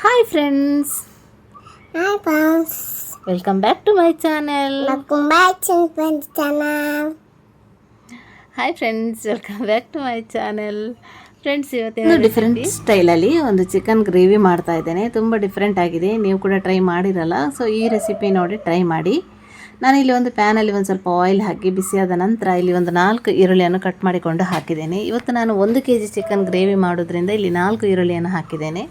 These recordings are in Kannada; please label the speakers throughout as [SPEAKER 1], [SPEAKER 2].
[SPEAKER 1] Hi friends
[SPEAKER 2] hi friends
[SPEAKER 1] welcome back to my channel
[SPEAKER 2] welcome back to my channel
[SPEAKER 1] hi friends welcome back to my channel friends ಇವತ್ತಿನ ಡಿಫ್ರೆಂಟ್ ಸ್ಟೈಲಲ್ಲಿ ಒಂದು ಚಿಕನ್ ಗ್ರೇವಿ ಮಾಡ್ತಾ ಇದ್ದೇನೆ. ತುಂಬ ಡಿಫ್ರೆಂಟ್ ಆಗಿದೆ. ನೀವು ಕೂಡ ಟ್ರೈ ಮಾಡಿರಲ್ಲ. ಸೊ ಈ ರೆಸಿಪಿ ನೋಡಿ ಟ್ರೈ ಮಾಡಿ. ನಾನಿಲ್ಲಿ ಒಂದು ಪ್ಯಾನಲ್ಲಿ ಒಂದು ಸ್ವಲ್ಪ ಆಯಿಲ್ ಹಾಕಿ ಬಿಸಿಯಾದ ನಂತರ ಇಲ್ಲಿ ಒಂದು ನಾಲ್ಕು ಈರುಳ್ಳಿಯನ್ನು ಕಟ್ ಮಾಡಿಕೊಂಡು ಹಾಕಿದ್ದೇನೆ. ಇವತ್ತು ನಾನು ಒಂದು ಕೆ ಜಿ ಚಿಕನ್ ಗ್ರೇವಿ ಮಾಡೋದ್ರಿಂದ ಇಲ್ಲಿ ನಾಲ್ಕು ಈರುಳ್ಳಿಯನ್ನು ಹಾಕಿದ್ದೇನೆ.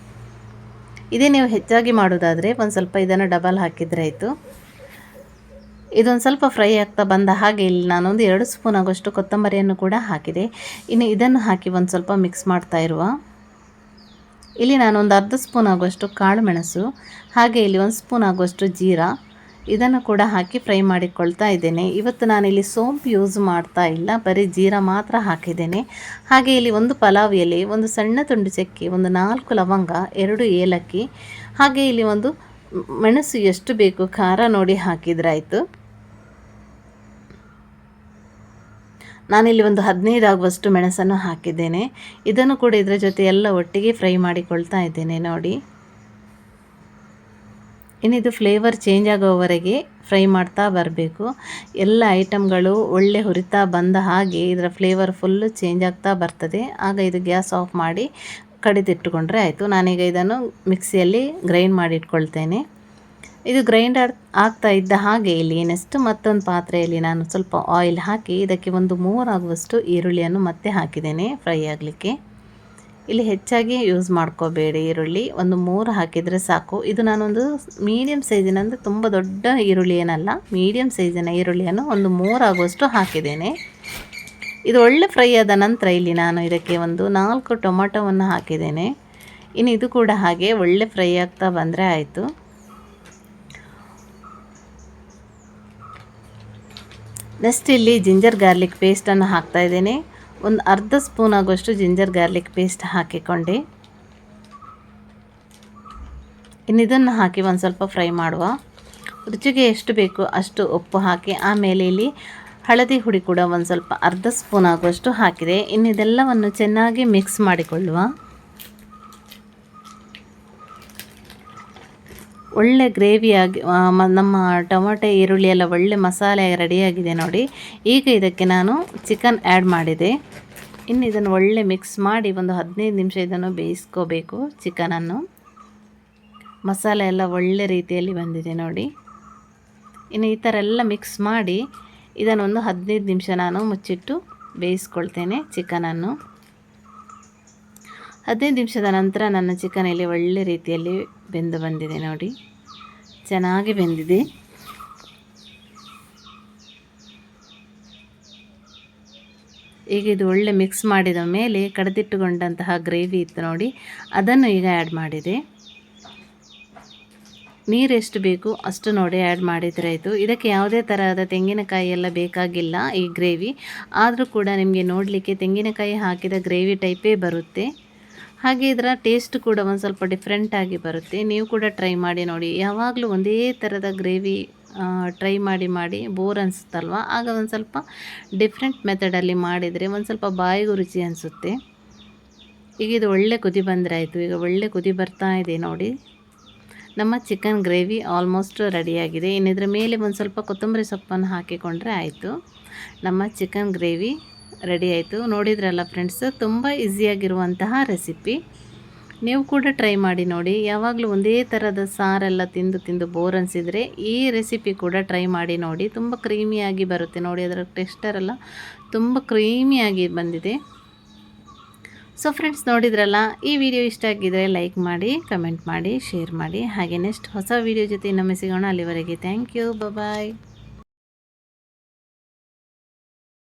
[SPEAKER 1] ಇದೇ ನೀವು ಹೆಚ್ಚಾಗಿ ಮಾಡೋದಾದರೆ ಒಂದು ಸ್ವಲ್ಪ ಇದನ್ನು ಡಬಲ್ ಹಾಕಿದರೆ ಆಯಿತು. ಇದೊಂದು ಸ್ವಲ್ಪ ಫ್ರೈ ಆಗ್ತಾ ಬಂದ ಹಾಗೆ ಇಲ್ಲಿ ನಾನೊಂದು ಎರಡು ಸ್ಪೂನ್ ಆಗೋಷ್ಟು ಕೊತ್ತಂಬರಿಯನ್ನು ಕೂಡ ಹಾಕಿದೆ. ಇನ್ನು ಇದನ್ನು ಹಾಕಿ ಒಂದು ಸ್ವಲ್ಪ ಮಿಕ್ಸ್ ಮಾಡ್ತಾ ಇರುವ. ಇಲ್ಲಿ ನಾನೊಂದು ಅರ್ಧ ಸ್ಪೂನ್ ಆಗುವಷ್ಟು ಕಾಳು ಮೆಣಸು, ಹಾಗೆ ಇಲ್ಲಿ ಒಂದು ಸ್ಪೂನ್ ಆಗುವಷ್ಟು ಜೀರಾ ಇದನ್ನು ಕೂಡ ಹಾಕಿ ಫ್ರೈ ಮಾಡಿಕೊಳ್ತಾ ಇದ್ದೇನೆ. ಇವತ್ತು ನಾನಿಲ್ಲಿ ಸೋಂಪು ಯೂಸ್ ಮಾಡ್ತಾ ಇಲ್ಲ. ಬರೀ ಜೀರಾ ಮಾತ್ರ ಹಾಕಿದ್ದೇನೆ. ಹಾಗೆ ಇಲ್ಲಿ ಒಂದು ಪಲಾವ್ ಎಲೆ, ಒಂದು ಸಣ್ಣ ತುಂಡು ಚಕ್ಕೆ, ಒಂದು ನಾಲ್ಕು ಲವಂಗ, ಎರಡು ಏಲಕ್ಕಿ, ಹಾಗೆ ಇಲ್ಲಿ ಒಂದು ಮೆಣಸು ಎಷ್ಟು ಬೇಕು ಖಾರ ನೋಡಿ ಹಾಕಿದ್ರಾಯಿತು. ನಾನಿಲ್ಲಿ ಒಂದು ಹದಿನೈದು ಆಗುವಷ್ಟು ಮೆಣಸನ್ನು ಹಾಕಿದ್ದೇನೆ. ಇದನ್ನು ಕೂಡ ಇದರ ಜೊತೆ ಎಲ್ಲ ಒಟ್ಟಿಗೆ ಫ್ರೈ ಮಾಡಿಕೊಳ್ತಾ ಇದ್ದೇನೆ ನೋಡಿ. ಇನ್ನಿದು ಫ್ಲೇವರ್ ಚೇಂಜ್ ಆಗೋವರೆಗೆ ಫ್ರೈ ಮಾಡ್ತಾ ಬರಬೇಕು. ಎಲ್ಲ ಐಟಮ್ಗಳು ಒಳ್ಳೆ ಹುರಿತಾ ಬಂದ ಹಾಗೆ ಇದರ ಫ್ಲೇವರ್ ಫುಲ್ಲು ಚೇಂಜ್ ಆಗ್ತಾ ಬರ್ತದೆ. ಆಗ ಇದು ಗ್ಯಾಸ್ ಆಫ್ ಮಾಡಿ ಕಡಿದಿಟ್ಟುಕೊಂಡ್ರೆ ಆಯಿತು. ನಾನೀಗ ಇದನ್ನು ಮಿಕ್ಸಿಯಲ್ಲಿ ಗ್ರೈಂಡ್ ಮಾಡಿ ಇಟ್ಕೊಳ್ತೇನೆ. ಇದು ಗ್ರೈಂಡ್ ಆಗ್ತಾ ಇದ್ದ ಹಾಗೆ ಇಲ್ಲಿ ನೆಕ್ಸ್ಟ್ ಮತ್ತೊಂದು ಪಾತ್ರೆಯಲ್ಲಿ ನಾನು ಸ್ವಲ್ಪ ಆಯಿಲ್ ಹಾಕಿ ಇದಕ್ಕೆ ಒಂದು ಮೂರಾಗುವಷ್ಟು ಈರುಳ್ಳಿಯನ್ನು ಮತ್ತೆ ಹಾಕಿದ್ದೇನೆ ಫ್ರೈ ಆಗಲಿಕ್ಕೆ. ಇಲ್ಲಿ ಹೆಚ್ಚಾಗಿ ಯೂಸ್ ಮಾಡ್ಕೋಬೇಡಿ ಈರುಳ್ಳಿ. ಒಂದು ಮೂರು ಹಾಕಿದರೆ ಸಾಕು. ಇದು ನಾನೊಂದು ಮೀಡಿಯಮ್ ಸೈಜಿನ ಅಂದರೆ ತುಂಬ ದೊಡ್ಡ ಈರುಳ್ಳಿ ಏನಲ್ಲ ಮೀಡಿಯಮ್ ಸೈಜಿನ ಈರುಳ್ಳಿಯನ್ನು ಒಂದು ಮೂರಾಗುವಷ್ಟು ಹಾಕಿದ್ದೇನೆ. ಇದು ಒಳ್ಳೆ ಫ್ರೈ ಆದ ನಂತರ ಇಲ್ಲಿ ನಾನು ಇದಕ್ಕೆ ಒಂದು ನಾಲ್ಕು ಟೊಮೊಟೊವನ್ನು ಹಾಕಿದ್ದೇನೆ. ಇನ್ನು ಇದು ಕೂಡ ಹಾಗೆ ಒಳ್ಳೆ ಫ್ರೈ ಆಗ್ತಾ ಬಂದರೆ ಆಯಿತು. ನೆಕ್ಸ್ಟ್ ಇಲ್ಲಿ ಜಿಂಜರ್ ಗಾರ್ಲಿಕ್ ಪೇಸ್ಟನ್ನು ಹಾಕ್ತಾ ಇದ್ದೇನೆ. ಒಂದು ಅರ್ಧ ಸ್ಪೂನ್ ಆಗುವಷ್ಟು ಜಿಂಜರ್ ಗಾರ್ಲಿಕ್ ಪೇಸ್ಟ್ ಹಾಕಿಕೊಂಡೆ. ಇನ್ನು ಇದನ್ನು ಹಾಕಿ ಒಂದು ಸ್ವಲ್ಪ ಫ್ರೈ ಮಾಡುವ. ರುಚಿಗೆ ಎಷ್ಟು ಬೇಕು ಅಷ್ಟು ಉಪ್ಪು ಹಾಕಿ, ಆಮೇಲೆ ಇಲ್ಲಿ ಹಳದಿ ಹುಡಿ ಕೂಡ ಒಂದು ಸ್ವಲ್ಪ ಅರ್ಧ ಸ್ಪೂನ್ ಆಗುವಷ್ಟು ಹಾಕಿದೆ. ಇನ್ನು ಇದೆಲ್ಲವನ್ನು ಚೆನ್ನಾಗಿ ಮಿಕ್ಸ್ ಮಾಡಿಕೊಳ್ಳುವ. ಒಳ್ಳೆ ಗ್ರೇವಿಯಾಗಿ ನಮ್ಮ ಟೊಮೊಟೊ, ಈರುಳ್ಳಿ ಎಲ್ಲ ಒಳ್ಳೆ ಮಸಾಲೆ ರೆಡಿಯಾಗಿದೆ ನೋಡಿ. ಈಗ ಇದಕ್ಕೆ ನಾನು ಚಿಕನ್ ಆ್ಯಡ್ ಮಾಡಿದೆ. ಇನ್ನು ಇದನ್ನು ಒಳ್ಳೆ ಮಿಕ್ಸ್ ಮಾಡಿ ಒಂದು ಹದಿನೈದು ನಿಮಿಷ ಇದನ್ನು ಬೇಯಿಸ್ಕೋಬೇಕು ಚಿಕನನ್ನು ಮಸಾಲೆ ಎಲ್ಲ ಒಳ್ಳೆ ರೀತಿಯಲ್ಲಿ ಬಂದಿದೆ ನೋಡಿ. ಇನ್ನು ಈ ಥರ ಎಲ್ಲ ಮಿಕ್ಸ್ ಮಾಡಿ ಇದನ್ನೊಂದು ಹದಿನೈದು ನಿಮಿಷ ನಾನು ಮುಚ್ಚಿಟ್ಟು ಬೇಯಿಸ್ಕೊಳ್ತೇನೆ ಚಿಕನನ್ನು ಹದಿನೈದು ನಿಮಿಷದ ನಂತರ ನನ್ನ ಚಿಕನ್ ಇಲ್ಲಿ ಒಳ್ಳೆ ರೀತಿಯಲ್ಲಿ ಬೆಂದು ಬಂದಿದೆ ನೋಡಿ. ಚೆನ್ನಾಗಿ ಬೆಂದಿದೆ. ಈಗ ಇದು ಒಳ್ಳೆ ಮಿಕ್ಸ್ ಮಾಡಿದ ಮೇಲೆ ಕಡೆದಿಟ್ಟುಕೊಂಡಂತಹ ಗ್ರೇವಿ ಇತ್ತು ನೋಡಿ. ಅದನ್ನು ಈಗ ಆ್ಯಡ್ ಮಾಡಿದೆ. ನೀರು ಎಷ್ಟು ಬೇಕು ಅಷ್ಟು ನೋಡಿ ಆ್ಯಡ್ ಮಾಡಿದರೆ ಆಯಿತು. ಇದಕ್ಕೆ ಯಾವುದೇ ತರಹದ ತೆಂಗಿನಕಾಯಿ ಎಲ್ಲ ಬೇಕಾಗಿಲ್ಲ ಈ ಗ್ರೇವಿ ಆದರೂ ಕೂಡ ನಿಮಗೆ ನೋಡಲಿಕ್ಕೆ ತೆಂಗಿನಕಾಯಿ ಹಾಕಿದ ಗ್ರೇವಿ ಟೈಪೇ ಬರುತ್ತೆ. ಹಾಗೆ ಇದರ ಟೇಸ್ಟ್ ಕೂಡ ಒಂದು ಸ್ವಲ್ಪ ಡಿಫ್ರೆಂಟಾಗಿ ಬರುತ್ತೆ. ನೀವು ಕೂಡ ಟ್ರೈ ಮಾಡಿ ನೋಡಿ. ಯಾವಾಗಲೂ ಒಂದೇ ಥರದ ಗ್ರೇವಿ ಟ್ರೈ ಮಾಡಿ ಮಾಡಿ ಬೋರ್ ಅನಿಸುತ್ತಲ್ವ? ಆಗ ಒಂದು ಸ್ವಲ್ಪ ಡಿಫ್ರೆಂಟ್ ಮೆಥಡಲ್ಲಿ ಮಾಡಿದರೆ ಒಂದು ಸ್ವಲ್ಪ ಬಾಯಿಗೂ ರುಚಿ ಅನಿಸುತ್ತೆ. ಈಗ ಇದು ಒಳ್ಳೆ ಕುದಿ ಬಂದರೆ ಆಯಿತು. ಈಗ ಒಳ್ಳೆ ಕುದಿ ಬರ್ತಾ ಇದೆ ನೋಡಿ. ನಮ್ಮ ಚಿಕನ್ ಗ್ರೇವಿ ಆಲ್ಮೋಸ್ಟ್ ರೆಡಿಯಾಗಿದೆ ಇನ್ನಿದ್ರ ಮೇಲೆ ಒಂದು ಸ್ವಲ್ಪ ಕೊತ್ತಂಬರಿ ಸೊಪ್ಪನ್ನು ಹಾಕಿಕೊಂಡ್ರೆ ಆಯಿತು. ನಮ್ಮ ಚಿಕನ್ ಗ್ರೇವಿ ರೆಡಿ ಆಯಿತು. ನೋಡಿದ್ರಲ್ಲ ಫ್ರೆಂಡ್ಸ್ ತುಂಬ ಈಸಿಯಾಗಿರುವಂತಹ ರೆಸಿಪಿ ನೀವು ಕೂಡ ಟ್ರೈ ಮಾಡಿ ನೋಡಿ. ಯಾವಾಗಲೂ ಒಂದೇ ಥರದ ಸಾರೆಲ್ಲ ತಿಂದು ತಿಂದು ಬೋರ್ ಅನಿಸಿದರೆ ಈ ರೆಸಿಪಿ ಕೂಡ ಟ್ರೈ ಮಾಡಿ ನೋಡಿ. ತುಂಬ ಕ್ರೀಮಿಯಾಗಿ ಬರುತ್ತೆ ನೋಡಿ. ಅದರ ಟೆಕ್ಸ್ಟರೆಲ್ಲ ತುಂಬ ಕ್ರೀಮಿಯಾಗಿ ಬಂದಿದೆ. ಸೊ ಫ್ರೆಂಡ್ಸ್ ನೋಡಿದ್ರಲ್ಲ? ಈ ವಿಡಿಯೋ ಇಷ್ಟ ಆಗಿದ್ದರೆ ಲೈಕ್ ಮಾಡಿ ಕಮೆಂಟ್ ಮಾಡಿ ಶೇರ್ ಮಾಡಿ. ಹಾಗೆ ನೆಕ್ಸ್ಟ್ ಹೊಸ ವಿಡಿಯೋ ಜೊತೆ ಇನ್ನೊಮ್ಮೆ ಸಿಗೋಣ. ಅಲ್ಲಿವರೆಗೆ ಥ್ಯಾಂಕ್ ಯು ಬಾಯ್